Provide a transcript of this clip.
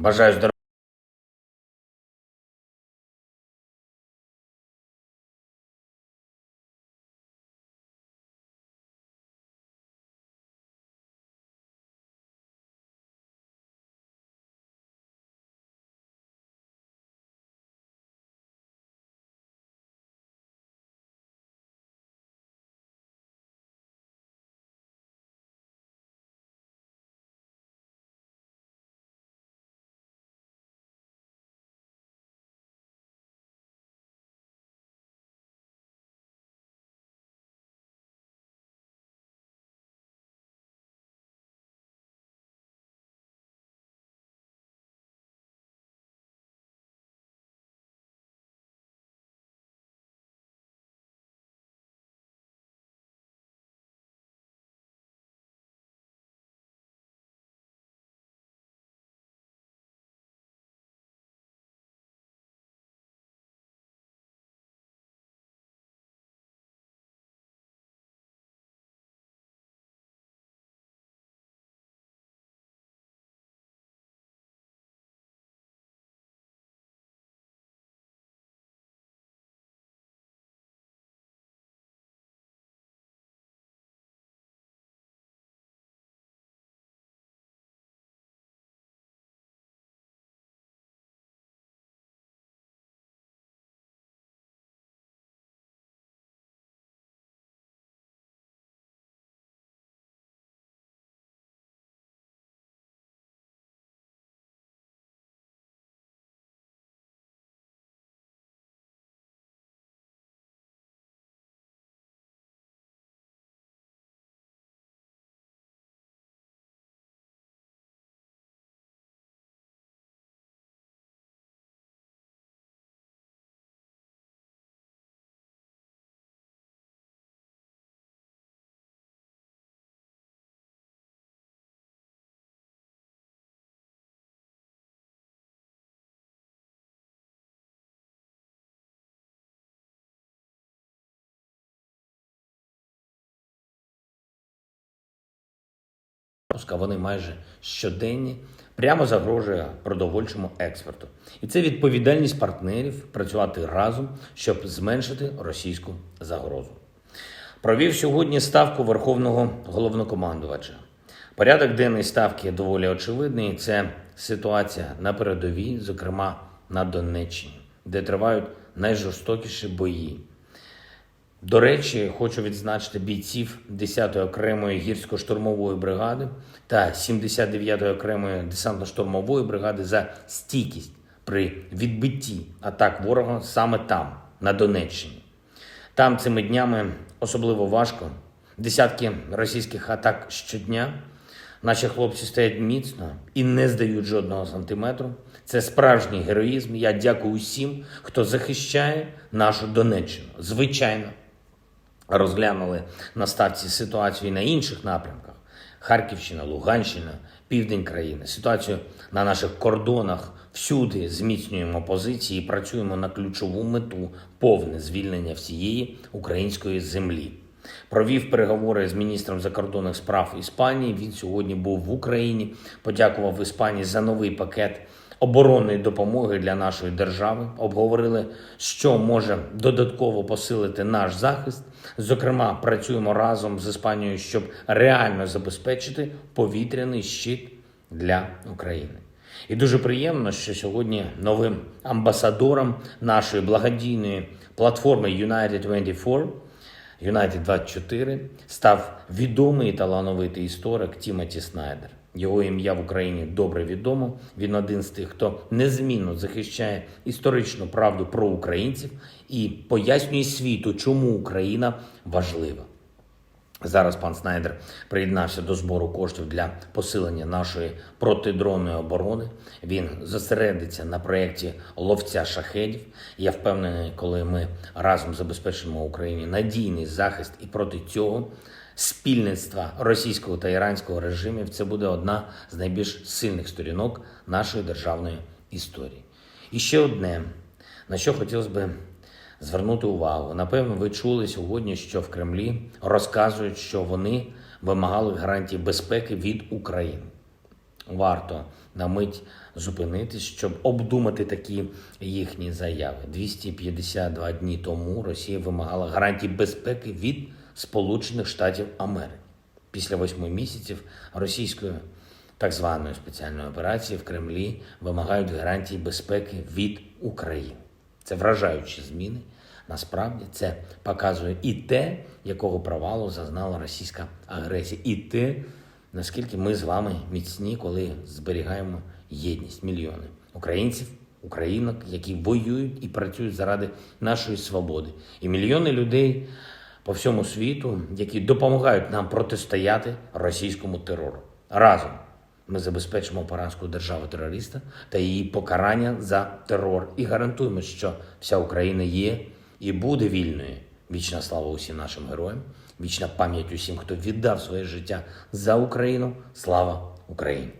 Бажаю здоров'я. Запуск, вони майже щоденні, прямо загрожує продовольчому експорту. І це відповідальність партнерів працювати разом, щоб зменшити російську загрозу. Провів сьогодні ставку Верховного головнокомандувача. Порядок денний ставки доволі очевидний. Це ситуація на передовій, зокрема на Донеччині, де тривають найжорстокіші бої. До речі, хочу відзначити бійців 10-ї окремої гірсько-штурмової бригади та 79-ї окремої десантно-штурмової бригади за стійкість при відбитті атак ворога саме там, на Донеччині. Там цими днями особливо важко. Десятки російських атак щодня. Наші хлопці стоять міцно і не здають жодного сантиметру. Це справжній героїзм. Я дякую усім, хто захищає нашу Донеччину. Звичайно, розглянули на ставці ситуацію на інших напрямках: Харківщина, Луганщина, південь країни. Ситуацію на наших кордонах всюди зміцнюємо позиції і працюємо на ключову мету повне звільнення всієї української землі. Провів переговори з міністром закордонних справ Іспанії. Він сьогодні був в Україні. Подякував Іспанії за новий пакет оборонної допомоги для нашої держави. Обговорили, що може додатково посилити наш захист. Зокрема, працюємо разом з Іспанією, щоб реально забезпечити повітряний щит для України. І дуже приємно, що сьогодні новим амбасадором нашої благодійної платформи United 24 United 24 став відомий талановитий історик Тімоті Снайдер. Його ім'я в Україні добре відомо. Він один з тих, хто незмінно захищає історичну правду про українців і пояснює світу, чому Україна важлива. Зараз пан Снайдер приєднався до збору коштів для посилення нашої протидронної оборони. Він зосередиться на проєкті ловця шахедів. Я впевнений, коли ми разом забезпечимо Україні надійний захист і проти цього спільництва російського та іранського режимів, це буде одна з найбільш сильних сторінок нашої державної історії. І ще одне, на що хотілося би звернути увагу. Напевно, ви чули сьогодні, що в Кремлі розказують, що вони вимагали гарантії безпеки від України. варто на мить зупинитись, щоб обдумати такі їхні заяви. 252 дні тому Росія вимагала гарантій безпеки від Сполучених Штатів Америки. Після восьми місяців російської так званої спеціальної операції в Кремлі вимагають гарантій безпеки від України. Це вражаючі зміни. Насправді це показує і те, якого провалу зазнала російська агресія, і те, наскільки ми з вами міцні, коли зберігаємо єдність мільйони українців, українок, які воюють і працюють заради нашої свободи, і мільйони людей по всьому світу, які допомагають нам протистояти російському терору. Разом ми забезпечимо поразку держави-терориста та її покарання за терор і гарантуємо, що вся Україна є і буде вільною. Вічна слава усім нашим героям, вічна пам'ять усім, хто віддав своє життя за Україну. Слава Україні!